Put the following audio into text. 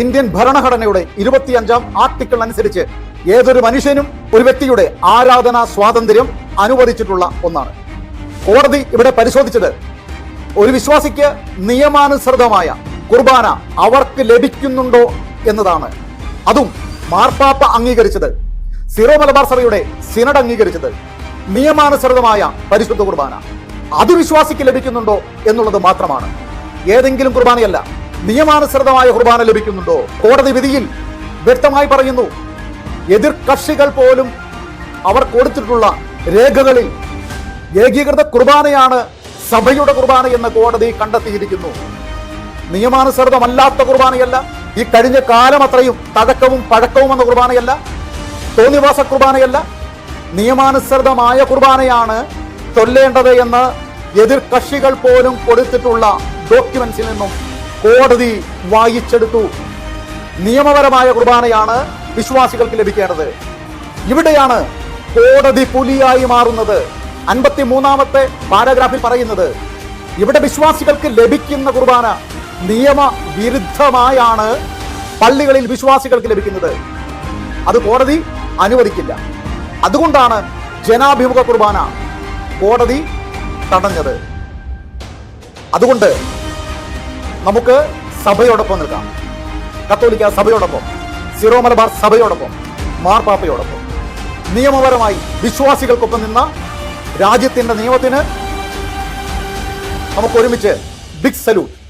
Indian ഭരണഘടനയുടെ ഇരുപത്തിയഞ്ചാം article അനുസരിച്ച് ഏതൊരു മനുഷ്യനും ഒരു വ്യക്തിയുടെ ആരാധനാ സ്വാതന്ത്ര്യം അനുവദിച്ചിട്ടുള്ള ഒന്നാണ്. കോടതി ഇവിടെ പരിശോധിച്ചത് ഒരു വിശ്വാസിക്ക് നിയമാനുസൃതമായ കുർബാന അവർക്ക് ലഭിക്കുന്നുണ്ടോ എന്നതാണ്. അതും മാർപ്പാപ്പ അംഗീകരിച്ചത് സിറോ മലബാർ സഭയുടെ സിനഡ് അംഗീകരിച്ചത് നിയമാനുസൃതമായ പരിശുദ്ധ കുർബാന. അത് വിശ്വാസിക്ക് ലഭിക്കുന്നുണ്ടോ എന്നുള്ളത് മാത്രമാണ്. ഏതെങ്കിലും കുർബാനയല്ല നിയമാനുസൃതമായ കുർബാന ലഭിക്കുന്നുണ്ടോ? കോടതി വിധിയിൽ വ്യക്തമായി പറയുന്നു എതിർ കക്ഷികൾ പോലും അവർ കൊടുത്തിട്ടുള്ള രേഖകളിൽ ഏകീകൃത കുർബാനയാണ് സഭയുടെ കുർബാന എന്ന് കോടതി കണ്ടെത്തിയിരിക്കുന്നു. നിയമാനുസൃതമല്ലാത്ത കുർബാനയല്ല ഈ കഴിഞ്ഞ കാലം അത്രയും തഴക്കവും പഴക്കവും എന്ന കുർബാനയല്ല തോന്നിവാസ കുർബാനയല്ല. നിയമാനുസൃതമായ കുർബാനയാണ് ചൊല്ലേണ്ടത് എന്ന് എതിർ കക്ഷികൾ പോലും കൊടുത്തിട്ടുള്ള ഡോക്യുമെന്റ്സിൽ നിന്നും കോടതി വായിച്ചെടുത്തു. നിയമപരമായ കുർബാനയാണ് വിശ്വാസികൾക്ക് ലഭിക്കേണ്ടത്. ഇവിടെയാണ് കോടതി പുലിയായി മാറുന്നത്. അൻപത്തി മൂന്നാമത്തെ പാരഗ്രാഫിൽ പറയുന്നത് ഇവിടെ വിശ്വാസികൾക്ക് ലഭിക്കുന്ന കുർബാന നിയമവിരുദ്ധമായാണ് പള്ളികളിൽ വിശ്വാസികൾക്ക് ലഭിക്കുന്നത്. അത് കോടതി അനുവദിക്കില്ല. അതുകൊണ്ടാണ് ജനാഭിമുഖ കുർബാന കോടതി തടഞ്ഞത്. അതുകൊണ്ട് നമുക്ക് സഭയോടൊപ്പം നിൽക്കാം. കത്തോലിക്ക സഭയോടൊപ്പം സിറോ മലബാർ സഭയോടൊപ്പം മാർപ്പാപ്പയോടൊപ്പം. നിയമപരമായി വിശ്വാസികൾക്കൊപ്പം നിന്ന രാജ്യത്തിന്റെ നിയമത്തിന് നമുക്ക് ഒരുമിച്ച് ബിഗ് സല്യൂട്ട്